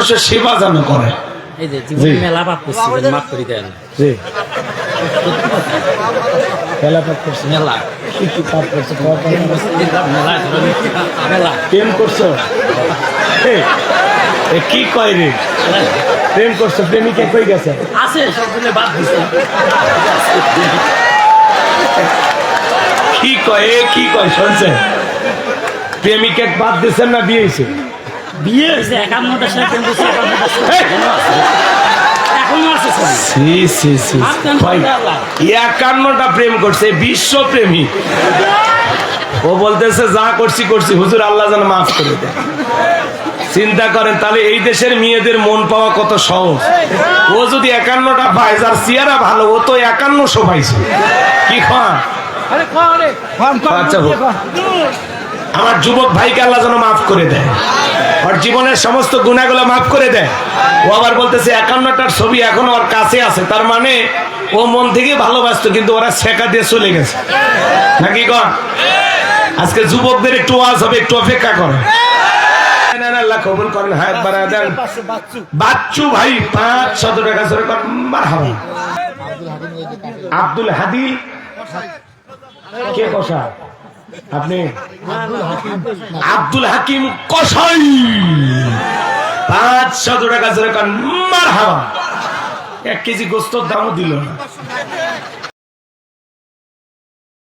মানুষের সেবা যেন করে। প্রেম করছ? কি কয় রে? প্রেম করছ প্রেমিকা কই গেছে? আছে বাদ দিছে। কি কয় কি কয় শুনছেন? প্রেমিকা বাদ দিছেন না দিয়েছে বিয়ে হয়েছে একান্নটার সাথে ভাই। একান্নটা প্রেম করছে বিশ্ব প্রেমী ও বলতেছে যা করছি করছি। হুজুর আল্লাহ যেন মাফ করে দেয় চিন্তা করেন তাহলে এই দেশের মেয়েদের মন পাওয়া কত সহজ? ও যদি একান্নটা পায় যার চেয়ারা ভালো ও তো একান্নশো পাইছে। কি খান? আচ্ছা আমার যুবক ভাইকে আল্লাহ যেন মাফ করে দেয়। ওর জীবনের সমস্ত গুণাগুলো মাফ করে দেয়। ও আবার বলতেছে, একান্নটার ছবি এখন ওর কাছে আছে। তার মানে ও মন থেকে ভালোবাসতো, কিন্তু ওরা শেখা দিয়ে চলে গেছে। নাকি কন? আজকে যুবকদের একটু ওয়াজ হবে, একটু অপেক্ষা করে। ভাই টাকা কর আব্দুল হাদি কে কষা? আপনি? আব্দুল হাকিম। কসাই। পাঁচ শত টাকা জোরে হাওয়া এক কেজি গোস্তর দামও দিল না।